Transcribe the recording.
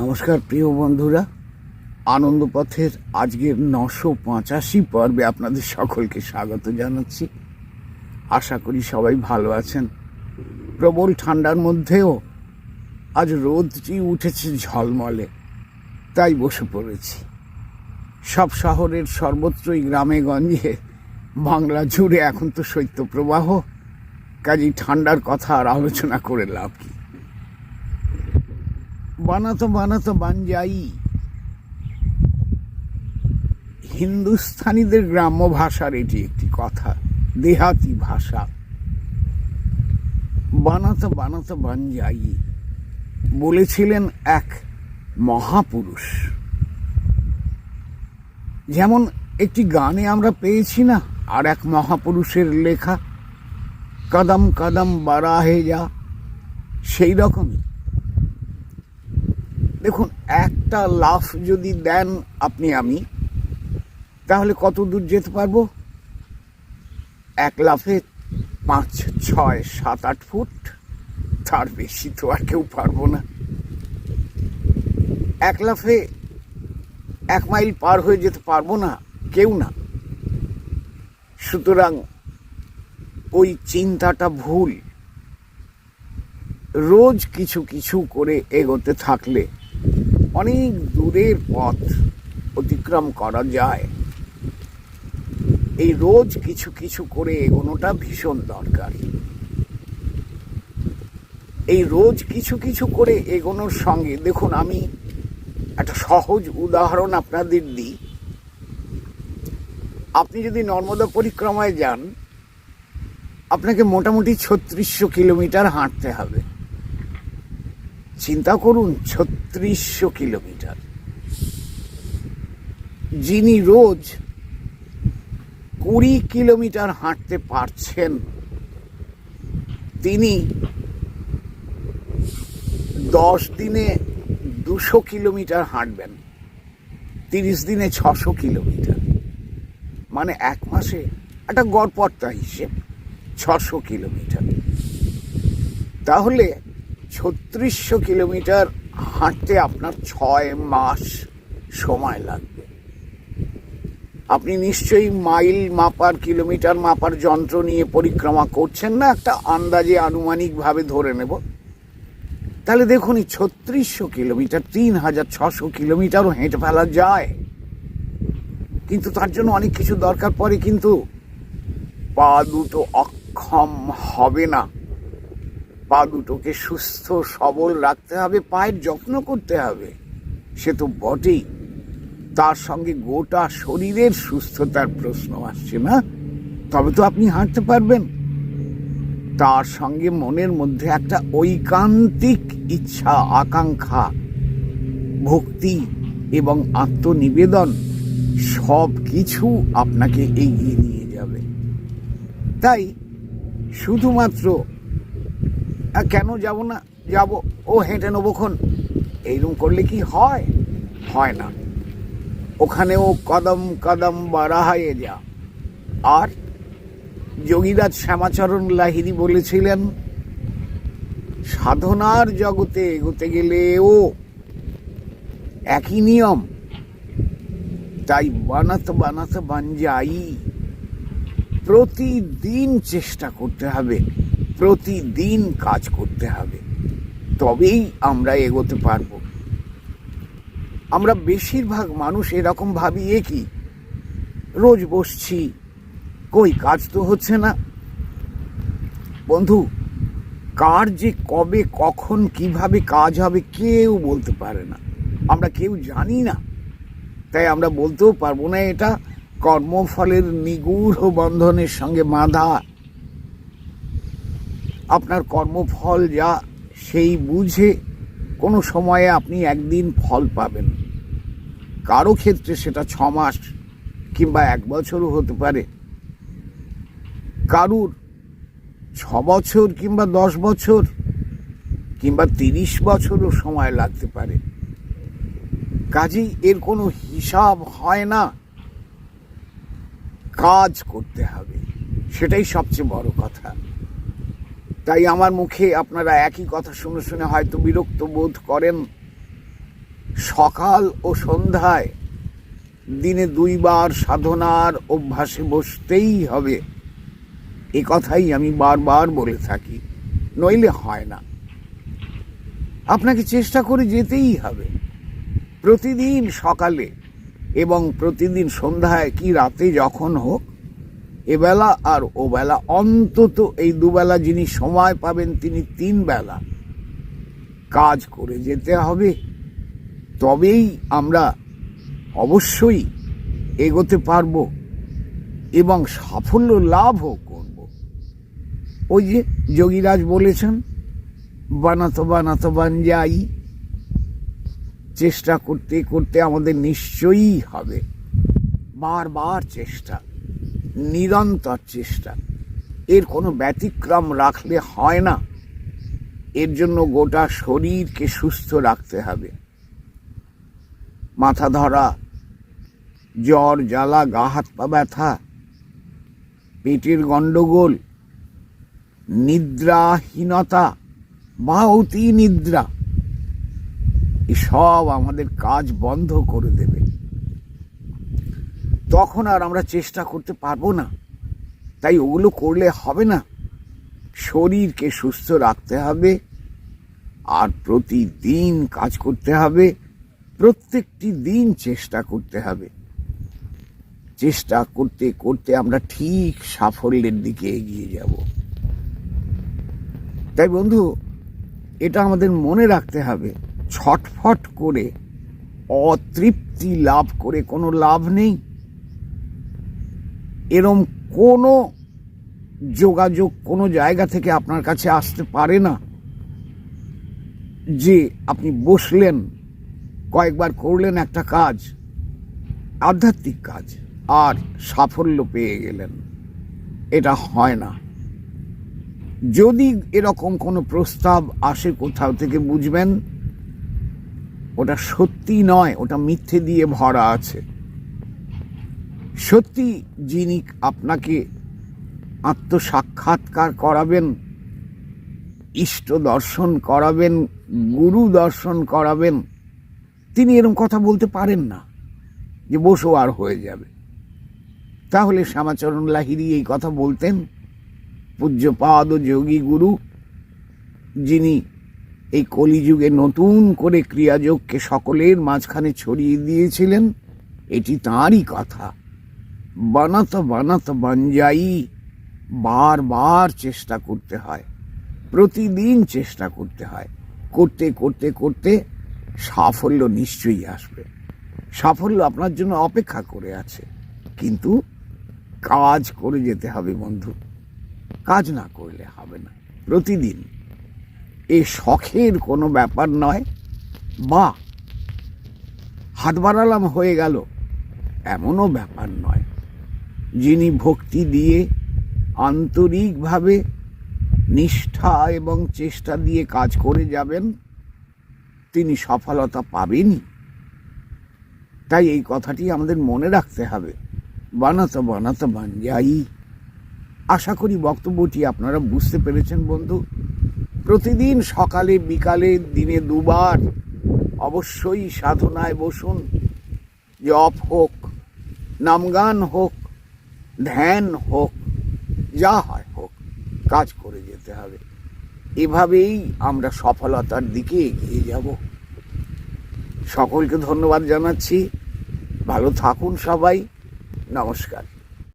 নমস্কার, প্রিয় বন্ধুরা। আনন্দপথের আজকের নশো পঁচাশি পর্বে আপনাদের সকলকে স্বাগত জানাচ্ছি। আশা করি সবাই ভালো আছেন। প্রবল ঠান্ডার মধ্যেও আজ রোদটি উঠেছে ঝলমলে, তাই বসে পড়েছি। সব শহরের সর্বত্রই গ্রামে গঞ্জে বাংলা জুড়ে এখন তো শৈত্যপ্রবাহ, কাজেই ঠান্ডার কথা আর আলোচনা করে লাভ কি? বানাতো বানাতো বানজাই হিন্দুস্থানীদের গ্রাম্য ভাষার এটি একটি কথা, দেহাতি ভাষা। বানাতো বানাতো বানজাই বলেছিলেন এক মহাপুরুষ। যেমন একটি গানে আমরা পেয়েছি না, আর এক মহাপুরুষের লেখা, কদম কদম বারাহে যা সেই রকমই। দেখুন, একটা লাফ যদি দেন আপনি আমি, তাহলে কত দূর যেতে পারব? এক লাফে পাঁচ, ছয়, সাত, আট ফুট? তার বেশি তো আর কেউ পারব না। এক লাফে এক মাইল পার হয়ে যেতে পারব না, কেউ না। সুতরাং ওই চিন্তাটা ভুল। রোজ কিছু কিছু করে এগোতে থাকলে অনেক দূরের পথ অতিক্রম করা যায়। এই রোজ কিছু কিছু করে এগোনোটা ভীষণ দরকার। এই রোজ কিছু কিছু করে এগোনোর সঙ্গে, দেখুন, আমি একটা সহজ উদাহরণ আপনাদের দিই। আপনি যদি নর্মদা পরিক্রমায় যান, আপনাকে মোটামুটি ছত্রিশশো কিলোমিটার হাঁটতে হবে। চিন্তা করুন, ছত্রিশশো কিলোমিটার। যিনি রোজ কুড়ি কিলোমিটার হাঁটতে পারছেন, তিনি দশ দিনে দুশো কিলোমিটার হাঁটবেন, তিরিশ দিনে ছশো কিলোমিটার। মানে এক মাসে একটা গড়পড়তা হিসেব ছশো কিলোমিটার। তাহলে ছত্রিশশো কিলোমিটার হাঁটতে আপনার ছয় মাস সময় লাগবে। আপনি নিশ্চয়ই মাইল মাপার, কিলোমিটার মাপার যন্ত্র নিয়ে পরিক্রমা করছেন না? একটা আন্দাজে আনুমানিকভাবে ধরে নেব। তাহলে দেখুন, এই ছত্রিশশো কিলোমিটার, তিন হাজার ছশো কিলোমিটারও হেঁটে ফেলা যায়। কিন্তু তার জন্য অনেক কিছু দরকার পড়ে, কিন্তু পা দুটো অক্ষম হবে না। পা দুটোকে সুস্থ, সবল রাখতে হবে, পায়ের যত্ন করতে হবে। সে তো বটেই। তার সঙ্গে গোটা শরীরের সুস্থতার প্রশ্ন আসছে না? তবে তো আপনি হাঁটতে পারবেন। তার সঙ্গে মনের মধ্যে একটা ঐকান্তিক ইচ্ছা, আকাঙ্ক্ষা, ভক্তি এবং আত্মনিবেদন সব কিছু আপনাকে এগিয়ে নিয়ে যাবে। তাই শুধুমাত্র কেন যাব না? যাব? ও হেঁটে নেবোক্ষণ এইরকম করলে কি হয়? হয় না। ওখানেও কদম কদম বাড়াহায়ে যা। আর যোগীরাজ শ্যামাচরণ লাহিরি বলেছিলেন, সাধনার জগতে এগোতে গেলেও একই নিয়ম। তাই বানাতে বানাতে বানজাই প্রতিদিন চেষ্টা করতে হবে। প্রতিদিন কাজ করতে হবে। তবেই আমরা এগোতে পারব। আমরা বেশিরভাগ মানুষ এরকম ভাবি, এ কি? রোজ বসছি। কই, কাজ তো হচ্ছে না? বন্ধু, কার যে কবে, কখন, কীভাবে কাজ হবে কেউ বলতে পারে না। আমরা কেউ জানি না। তাই আমরা বলতেও পারব না এটা। কর্মফলের নিগূঢ় বন্ধনের সঙ্গে বাঁধা আপনার কর্মফল যা সেই বুঝে কোনো সময়ে আপনি একদিন ফল পাবেন। কারও ক্ষেত্রে সেটা ছ মাস কিংবা এক বছরও হতে পারে। কারুর ছ বছর কিংবা দশ বছর কিংবা তিরিশ বছরও সময় লাগতে পারে। কাজেই এর কোনো হিসাব হয় না। কাজ করতে হবে, সেটাই সবচেয়ে বড় কথা। তাই আমার মুখে আপনারা একই কথা শুনে শুনে হয়তো বিরক্ত বোধ করেন। সকাল ও সন্ধ্যায় দিনে দুইবার সাধনার অভ্যাসে বসতেই হবে। এ কথাই আমি বারবার বলে থাকি, নইলে হয় না। আপনাকে চেষ্টা করে যেতেই হবে। প্রতিদিন সকালে এবং প্রতিদিন সন্ধ্যায় কি রাতে যখন হোক এবেলা আর ওবেলা অন্তত এই দুবেলা যিনি সময় পাবেন তিনি তিন বেলা কাজ করে যেতে হবে। তবেই আমরা অবশ্যই এগোতে পারব এবং সাফল্য লাভও করব। ওই যে যোগীরাজ বলেছেন, বানাতো বানাতো বানজাই চেষ্টা করতে করতে আমাদের নিশ্চয়ই হবে। বারবার চেষ্টা। নিরন্তর চেষ্টা। এর কোনো ব্যতিক্রম রাখলে হয় না। এর জন্য গোটা শরীরকে সুস্থ রাখতে হবে। মাথা ধরা, জ্বর, জ্বালা, গা হাত পা ব্যথা, পেটের গণ্ডগোল নিদ্রাহীনতা, বা অতি নিদ্রা সব আমাদের কাজ বন্ধ করে দেবে। তখন আর আমরা চেষ্টা করতে পারব না। তাই ওগুলো করলে হবে না। শরীরকে সুস্থ রাখতে হবে। আর প্রতিদিন কাজ করতে হবে। প্রত্যেকটি দিন চেষ্টা করতে হবে। চেষ্টা করতে করতে আমরা ঠিক সাফল্যের দিকে এগিয়ে যাব। তাই বন্ধু, এটা আমাদের মনে রাখতে হবে। ছটফট করে অতৃপ্তি লাভ করে কোনো লাভ নেই। এরম কোনো যোগাযোগ কোনো জায়গা থেকে আপনার কাছে আসতে পারে না যে আপনি বসলেন, কয়েকবার করলেন একটা কাজ, আধ্যাত্মিক কাজ, আর সাফল্য পেয়ে গেলেন। এটা হয় না। যদি এরকম কোনো প্রস্তাব আসে কোথাও থেকে বুঝবেন, ওটা সত্যি নয়, ওটা মিথ্যে দিয়ে ভরা আছে। সত্যি যিনি আপনাকে আত্মসাক্ষাৎকার করাবেন, ইষ্ট দর্শন করাবেন, গুরু দর্শন করাবেন, তিনি এরকম কথা বলতে পারেন না যে বসো আর হয়ে যাবে। তাহলে শ্যামাচরণ লাহিরি এই কথা বলতেন, পূজ্যপাদ যোগী গুরু, যিনি এই কলিযুগে নতুন করে ক্রিয়াযোগকে সকলের মাঝখানে ছড়িয়ে দিয়েছিলেন, এটি তাঁরই কথা। বানাত বানাত বানজাই বারবার চেষ্টা করতে হয়। প্রতিদিন চেষ্টা করতে হয়। করতে করতে করতে সাফল্য নিশ্চয়ই আসবে। সাফল্য আপনার জন্য অপেক্ষা করে আছে। কিন্তু কাজ করে যেতে হবে বন্ধু। কাজ না করলে হবে না। প্রতিদিন। এ শখের কোনো ব্যাপার নয়। বা, হাত বাড়ালাম হয়ে গেল। এমনও ব্যাপার নয়। যিনি ভক্তি দিয়ে আন্তরিকভাবে নিষ্ঠা এবং চেষ্টা দিয়ে কাজ করে যাবেন, তিনি সফলতা পাবেনই। তাই এই কথাটি আমাদের মনে রাখতে হবে। বানাতো বানাতো বানজাই আশা করি বক্তব্যটি আপনারা বুঝতে পেরেছেন বন্ধু। প্রতিদিন সকালে, বিকালে, দিনে দুবার অবশ্যই সাধনায় বসুন। জপ হোক নামগান হোক ধ্যান হোক, যা হয় হোক, কাজ করে যেতে হবে। এভাবেই আমরা সফলতার দিকে এগিয়ে যাব। সকলকে ধন্যবাদ জানাচ্ছি। ভালো থাকুন সবাই। নমস্কার।